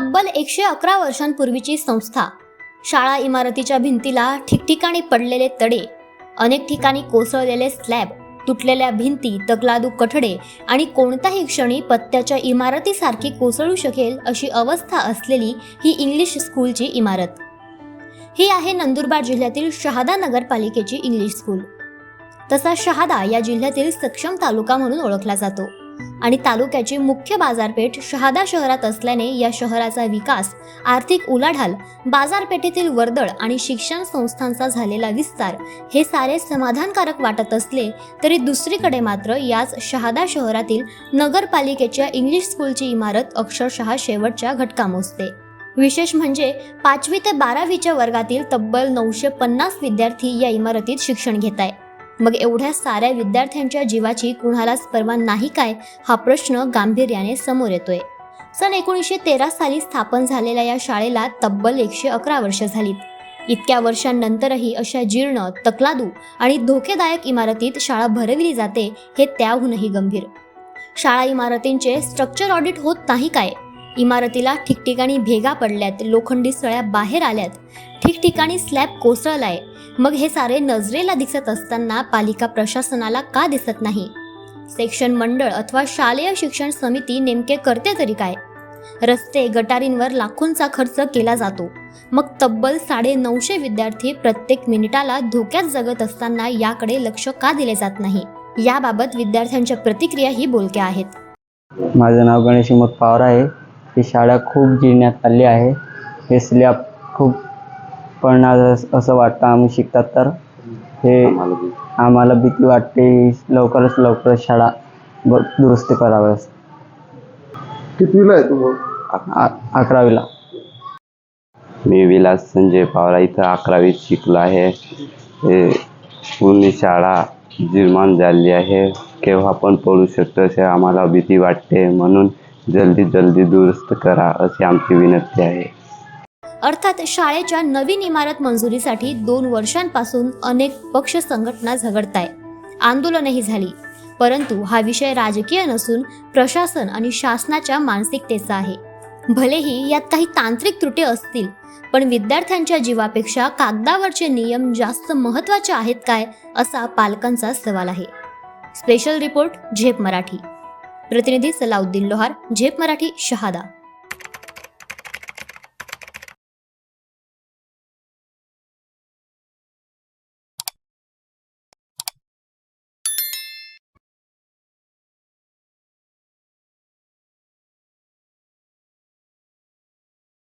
तब्बल एकशे अकरा वर्षांपूर्वीची संस्था. शाळा इमारतीच्या भिंतीला ठिकठिकाणी पडलेले तडे अनेक ठिकाणी कोसळलेले स्लॅब तुटलेल्या भिंती तकलादू कठडे आणि कोणत्याही क्षणी पत्त्याच्या इमारतीसारखी कोसळू शकेल अशी अवस्था असलेली ही इंग्लिश स्कूलची इमारत. ही आहे नंदुरबार जिल्ह्यातील शहादा नगरपालिकेची इंग्लिश स्कूल. तसा शहादा या जिल्ह्यातील सक्षम तालुका म्हणून ओळखला जातो. आणि तालुक्याची मुख्य बाजारपेठ शहादा शहरात असल्याने या शहराचा विकास आर्थिक उलाढाल बाजारपेठेतील वर्दळ आणि शिक्षण संस्थांचा झालेला विस्तार हे सारे समाधानकारक वाटत असले तरी दुसरीकडे मात्र याच शहादा शहरातील नगरपालिकेच्या इंग्लिश स्कूलची इमारत अक्षरशः शेवटच्या घटका मोजते. विशेष म्हणजे पाचवी ते बारावीच्या वर्गातील तब्बल नऊशे पन्नास विद्यार्थी या इमारतीत शिक्षण घेत आहे मग एवढ्या साऱ्या विद्यार्थ्यांच्या जीवाची कुणालाच पर्वा नाही काय हा प्रश्न गांभीर्याने समोर येतोय. सन एकोणीसशे तेरा साली स्थापन झालेल्या या शाळेला तब्बल एकशे अकरा वर्ष झालीत. इतक्या वर्षांनंतरही अशा जीर्ण तकलादू आणि धोकेदायक इमारतीत शाळा भरविली जाते हे त्याहूनही गंभीर. शाळा इमारतींचे स्ट्रक्चर ऑडिट होत नाही काय? इमारतीला ठिकठिकाणी भेगा पडल्यात लोखंडी सळ्या बाहेर आल्यात. ठिकठिकाणी स्लॅब कोसळलाय. मग हे सारे नजरेला दिसत असताना पालिका प्रशासनाला का दिसत नाही? सेक्शन मंडळ अथवा शालेय शिक्षण समिती नेमके करते तरी काय? रस्ते गटारींवर लाखोंचा खर्च केला जातो. मग तब्बल साडे नऊशे विद्यार्थी प्रत्येक मिनिटाला धोक्यात जगत असताना याकडे लक्ष का दिले जात नाही? याबाबत विद्यार्थ्यांच्या प्रतिक्रियाही बोलक्या आहेत. माझं नाव गणेश हिमत पवार आहे. ही शाळा खूप जिण्यात आली आहे. हे स्लॅब खूप पडणार अस- असं वाटतं आम्ही शिकतात तर. हे आम्हाला भीती. वाटते. लवकरच लवकर शाळा ब दुरुस्त कराव्यास कितवीला आहे तू आ- अकरावीला. मी विलास संजय पवार इथं अकरावीत शिकलो आहे. हे पूर्ण शाळा निर्माण झाली आहे. केव्हा पण पडू शकतं असे आम्हाला भीती वाटते. म्हणून जल्दी जल्दी दुरुस्त करा अशी आमची विनंती आहे. अर्थात शाळेच्या नवीन इमारत मंजुरीसाठी दोन वर्षांपासून अनेक पक्ष संघटना झगडताय. आंदोलनही झाली. परंतु हा विषय राजकीय नसून प्रशासन आणि शासनाच्या मानसिकतेचा आहे. भलेही यात काही तांत्रिक त्रुटी असतील पण विद्यार्थ्यांच्या जीवापेक्षा कागदावरचे नियम जास्त महत्त्वाचे आहेत काय असा पालकांचा सवाल आहे. स्पेशल रिपोर्ट झेप मराठी. प्रतिनिधी सलाउद्दीन लोहार झेप मराठी शहादा.